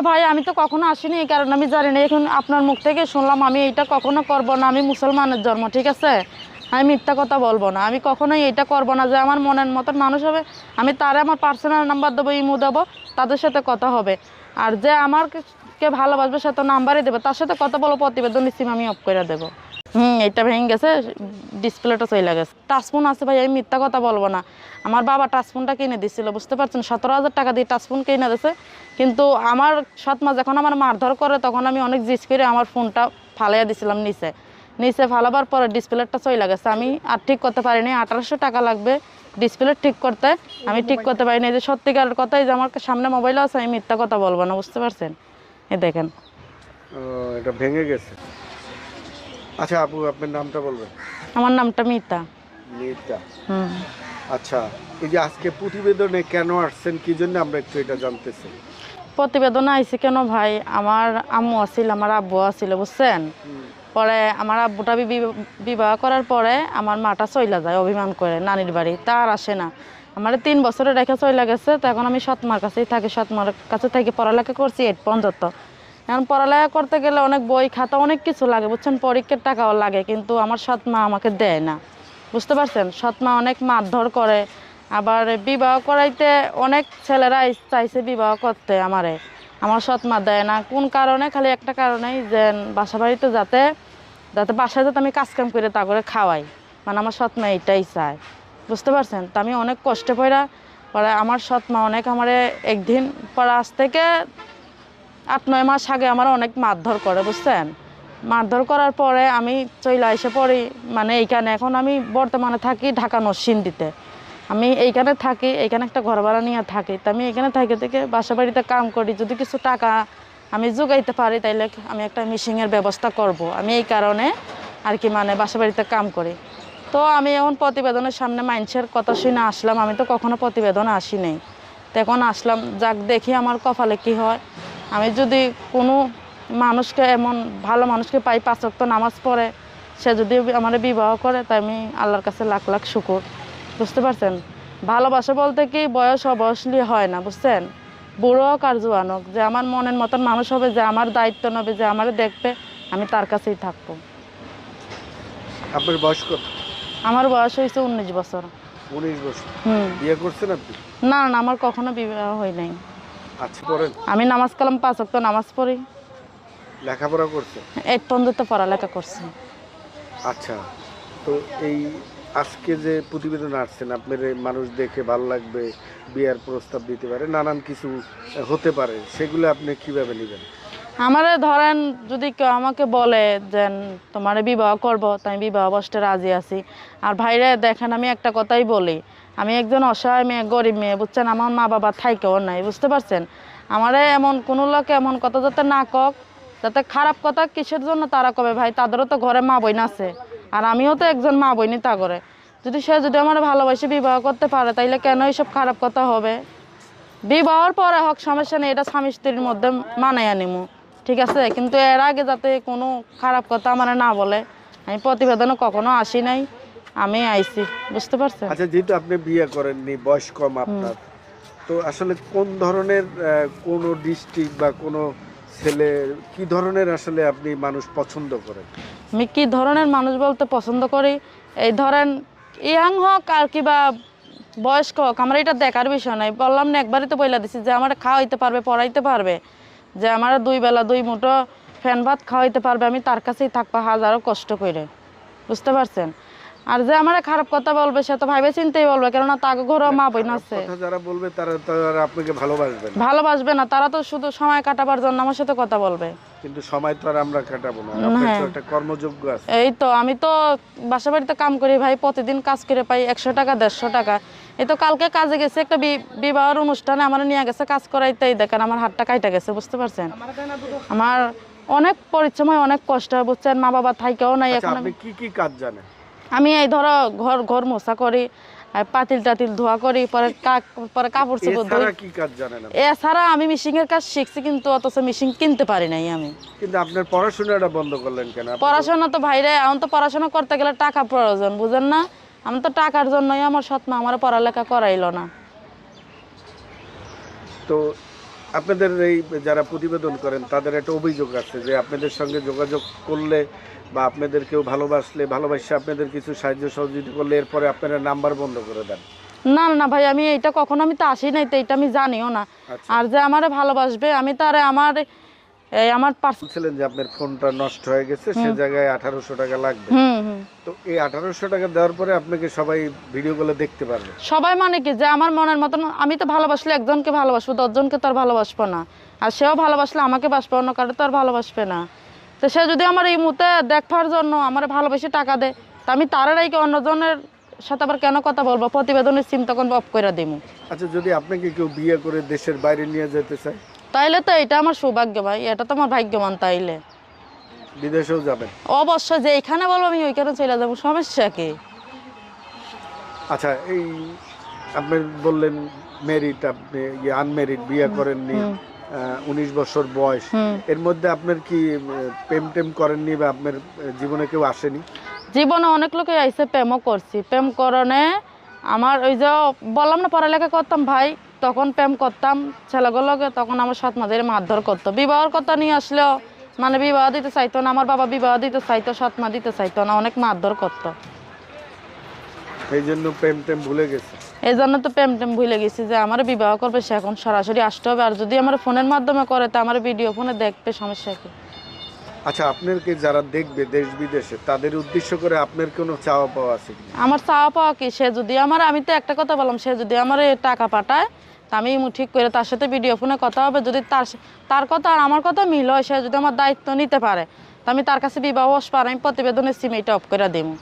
ভাই, আমি তো কখনো আসিনি এই কারণে, আমি জানি না। এখন আপনার মুখ থেকে শুনলাম, আমি এইটা কখনো করব না। আমি মুসলমানের জন্ম, ঠিক আছে? আমি মিথ্যা কথা বলব না। আমি কখনোই এইটা করব না যে আমার মনের মতন মানুষ হবে। আমি তারে আমার পার্সোনাল নাম্বার দেবো ইমো দেবো, তাদের সাথে কথা হবে। আর যে আমার কে ভালোবাসবে, সে তো নাম্বারই দেবে। তার সাথে কথা বলো প্রতিবেদন সিম আমি অফ করে দেবো। হুম, এটা ভেঙে গেছে ডিসপ্লেটা চলে গেছে। টাচফোন আছে ভাই, আমি মিথ্যা কথা বলব না। আমার বাবা টাচফোনটা কিনে দিছিল, বুঝতে পারছেন? সতেরো হাজার টাকা দিয়ে টাচফোন কিনে দিয়েছে কিন্তু আমার সৎমা যখন আমার মারধর করে, তখন আমি অনেক জিস করে আমার ফোনটা ফালাইয়া দিছিলাম নিচে। নিচে ফালাবার পরে ডিসপ্লেটা চলে গেছে। আমি আর ঠিক করতে পারিনি। আঠারোশো টাকা লাগবে ডিসপ্লে ঠিক করতে। আমি ঠিক করতে পারিনি। যে সত্যিকারের কথাই যে আমার সামনে মোবাইল আছে, আমি মিথ্যা কথা বলব না, বুঝতে পারছেন? এ দেখেন। এটা ভেঙে গেছে। আচ্ছা আপু আপনার নামটা বলবেন? আমার নামটা মিতা। মিতা। হুম। আচ্ছা এই যে আজকে প্রতিবেদনে কেন আসছেন কি জন্য আমরা একটু এটা জানতেছি? প্রতিবেদন আইসি কেন ভাই? আমার আম্মু আছিল আমার আব্বু আছিল বুঝছেন? পরে আমার আব্বুটা বিবাহ করার পরে আমার মাটা চইলা যায় অভিমান করে নানির বাড়ি। তার আসে না। আমার তিন বছরে রেখে চইলা গেছে তো এখন আমি সৎমার কাছেই থাকি সৎমার কাছে থেকে পড়ালেখা করছি এইট পর্যন্ত। এখন পড়ালেখা করতে গেলে অনেক বই খাতা, অনেক কিছু লাগে, বুঝছেন? পরীক্ষার টাকাও লাগে, কিন্তু আমার সৎ মা আমাকে দেয় না। বুঝতে পারছেন? সৎ মা অনেক মারধর করে। আবার বিবাহ করাইতে অনেক ছেলেরা চাইছে বিবাহ করতে আমারে। আমার সৎ মা দেয় না। কোন কারণে? খালি একটা কারণেই যে বাসা বাড়িতে যাতে যাতে বাসায় যাতে আমি কাজকাম করে তা করে খাওয়াই। মানে আমার সৎ মা এইটাই চায়। বুঝতে পারছেন? তো আমি অনেক কষ্টে পড়া পরে আমার সৎ মা অনেক আমারে একদিন পরে আজ থেকে আট, নয় মাস আগে আমার অনেক মারধর করে, বুঝছেন? মারধর করার পরে আমি চইলা এসে পড়ি মানে এইখানে এখন আমি বর্তমানে থাকি ঢাকা নরসিংদীতে। আমি এইখানে থাকি, এইখানে একটা ঘর ভাড়া নিয়ে থাকি, তো আমি এখানে থাকি থেকে বাসা বাড়িতে কাম করি, যদি কিছু টাকা আমি যোগাইতে পারি, তাইলে আমি একটা মিশিংয়ের ব্যবস্থা করব। আমি এই কারণে আর কি মানে বাসা বাড়িতে কাম করি। তো আমি এখন প্রতিবেদনের সামনে মানুষের কথা শুনে আসলাম, আমি তো কখনো প্রতিবেদনে আসি নাই। তো এখন আসলাম, যাক দেখি আমার কপালে কি হয়। আমি যদি কোনো মানুষকে এমন ভালো মানুষকে পাই পাঁচক্ত নামাজ পড়ে সে যদি আমার বিবাহ করে তাই আমি আল্লাহর কাছে লাখ লাখ শুকুর। বুঝতে পারছেন? ভালোবাসা বলতে কি বয়স অবয়সলি হয় না বুঝছেন? বুড়ো হোক আর জোয়ান হোক যে আমার মনের মতন মানুষ হবে যে আমার দায়িত্ব নেবে যে আমার দেখবে আমি তার কাছেই থাকব। আপনার বয়স কত? আমার বয়স হয়েছে উনিশ বছর। উনিশ বছর। হুম। বিয়ে করছেন আপনি? না না আমার কখনো বিবাহ হয় নাই। আচ্ছা পড়েন। আমি নামাজ কালাম পাঁচ অক্ট নামাজ পড়ি। লেখাপড়া করছে? এইট পর্যন্ত পড়ালেখা করছে। আচ্ছা তো এই আজকে যে প্রতিবেদন আসছেন আপনার মানুষ দেখে ভালো লাগবে বিয়ার প্রস্তাব দিতে পারে নানান কিছু হতে পারে সেগুলো আপনি কীভাবে নেবেন? আমারে ধরেন যদি কেউ আমাকে বলে যে, তোমার বিবাহ করব আমি বিবাহ বসতে রাজি আছি। আর ভাইরে দেখেন, আমি একটা কথাই বলি, আমি একজন অসহায় মেয়ে, গরিব মেয়ে, বুঝছেন? আমার মা বাবা থাইকেও নাই, বুঝতে পারছেন? আমারে এমন কোনো লোক এমন কথা যাতে না কক, যাতে খারাপ কথা কিসের জন্য তারা কবে? ভাই, তাদেরও তো ঘরে মা বইন আছে, আর আমিও তো একজন মা বইনি তা করে। যদি সে যদি আমার ভালোবাসে, বিবাহ করতে পারে, তাইলে কেন এইসব খারাপ কথা হবে? বিবাহর পরে হোক, সমস্যা নেই, এটা স্বামী স্ত্রীর মধ্যে মানাই আনিমু। ঠিক আছে কিন্তু এর আগে যাতে কোনো খারাপ কথা আমার না বলে আমি প্রতিবেদনে কখনো আসি নাই আমি আইছি বুঝতে পারছেন? আচ্ছা যেহেতু আপনি বিয়ে করেননি বয়স কম আপনার তো আসলে কোন ধরনের কোনো ডিস্ট্রিক্ট বা কোনো ছেলে কি ধরনের আসলে আপনি মানুষ পছন্দ করেন? আমি কি ধরনের মানুষ বলতে পছন্দ করি? এই ধরেন ইয়াং হোক আর কিবা বয়স্ক হোক আমার এটা দেখার বিষয় নাই। বললাম না একবারই তো বইলা দিছি যে আমার খাওয়াইতে পারবে পড়াইতে পারবে। যে আমার দুই বেলা দুই মুঠো ফ্যান ভাত খাওয়াইতে পারবে, আমি তার কাছেই থাকব হাজারো কষ্ট করে বুঝতে পারছেন? আর যে আমার খারাপ কথা বলবে সে তো ভাইবে চিন্তেই বলবে কেননা তার ঘরেও মা বোন আছে। যারা বলবে তারা তো আপনাকে ভালোবাসবে না। ভালোবাসবে না তারা তো শুধু সময় কাটাবার জন্য আমার সাথে কথা বলবে। কিন্তু সময় তো আর আমরা কাটাবো না আপনার তো। একটা কর্মযোগ্য আছে। এই তো আমি তো বাসা বাড়িতে কাম করি ভাই প্রতিদিন কাজ করে পাই একশো টাকা দেড়শো টাকা। এই তো কালকে কাজে গেছে একটা বি- বিবাহের অনুষ্ঠানে আমার নিয়ে গেছে কাজ করাইতেই দেখেন আমার হাতটা কাইটা গেছে বুঝতে পারছেন? আমার অনেক পরিশ্রম হয় অনেক কষ্ট হয় বুঝছেন? মা বাবা থাইকেও নাই আচ্ছা এখন আপনি কি কি কাজ জানেন? আমি এই ধরো ঘর ঘর মোছা করি পাতিল টাতিল ধোয়া করি পরে কা- পরে কাপড় চোপড় এছাড়া কি কাজ জানেন এছাড়া আমি মিশিংয়ের কাজ শিখছি কিন্তু অথচ মিশিং কিনতে পারি নাই আমি। কিন্তু আপনার পড়াশোনাটা বন্ধ করলেন কেন? পড়াশোনা তো ভাইরে এখন তো পড়াশোনা করতে গেলে টাকা প্রয়োজন বুঝেন না? আমি তো টাকার জন্যই আমার সৎমা আমার পড়ালেখা করাইলো না। তো আপনাদের এই যারা প্রতিবেদন করেন তাদের একটা অভিযোগ আছে যে আপনাদের সঙ্গে যোগাযোগ করলে বা আপনাদের কেউ ভালোবাসলে ভালোবাসে আপনাদের কিছু সাহায্য সহযোগিতা করলে এরপরে আপনারা নাম্বার বন্ধ করে দেন। না না, ভাই আমি এটা কখনো আমি তো আসি নাই তো এটা আমি জানিও না। আচ্ছা। আর যে আমার ভালোবাসবে আমি তারে আমার এই আমার পার্স- বলছিলেন যে আপনার ফোনটা নষ্ট হয়ে গেছে সে জায়গায় আঠারোশো টাকা লাগবে। হুম তো এই আঠারোশো টাকা দেওয়ার পরে আপনাকে সবাই ভিডিওগুলো দেখতে পারবে? সবাই মানে কি যে আমার মনের মতন আমি তো ভালোবাসলে একজনকে ভালোবাসবো দশজনকে তো আর ভালোবাসবো না। আর সেও ভালোবাসলে আমাকে বাসবে অন্য কারও তো আর ভালোবাসবে না। তো সে যদি আমার এই মুহূর্তে দেখবার জন্য আমার ভালোবেসে টাকা দেয় তা আমি তার রাইকে অন্যজনের সাথে আবার কেন কথা বলব? প্রতিবেদনের সিম তখন অফ করে দিব আচ্ছা যদি আপনাকে কেউ বিয়ে করে দেশের বাইরে নিয়ে যেতে চায়? তাইলে তো এটা আমার সৌভাগ্য ভাই এটা তো আমার ভাগ্যবান তাইলে। বিদেশেও যাবেন। অবশ্যই যে এখানে বলব আমি ওইখানে চলে যাব সমস্যা কি? আচ্ছা এই আপনি বললেন মেরিট আপনি আনমেরিড বিয়ে করেননি উনিশ বছর বয়স। এর মধ্যে আপনার কি প্রেম টেম করেননি বা আপনার জীবনে কেউ আসেনি? জীবনে অনেক লোকে আইসে প্রেমও করছি। প্রেম করণে আমার ওই যে বললাম না পড়ালেখা করতাম ভাই তখন প্রেম করতাম ছেলেগুলোকে তখন আমার সাত মাসের মারধর করতো। বিবাহর কথা নিয়ে আসলেও মানে বিবাহ দিতে চাইতো না আমার বাবা বিবাহ দিতে চাইতো সাত মা দিতে চাইতো না অনেক মারধর করতো। এই জন্য প্রেম টেম ভুলে গেছে। এই জন্য তো প্রেম টেম ভুলে গেছি যে আমার বিবাহ করবে সে এখন সরাসরি আসতে হবে। আর যদি আমার ফোনের মাধ্যমে করে তা আমার ভিডিও ফোনে দেখবে সমস্যা কি? আচ্ছা আপনাকে যারা দেখবে দেশ বিদেশে তাদের উদ্দেশ্য করে আপনার কোনো চাওয়া পাওয়া আছে আমার চাওয়া পাওয়া কি? সে যদি আমার আমি তো একটা কথা বললাম সে যদি আমার টাকা পাঠায় তা আমি ঠিক করে তার সাথে ভিডিও ফোনে কথা হবে। যদি তার তার কথা আর আমার কথা মিল হয়, সে যদি আমার দায়িত্ব নিতে পারে, তা আমি তার কাছে বিবাহ পার, আমি প্রতিবেদনের সিম এটা অফ করে দেবো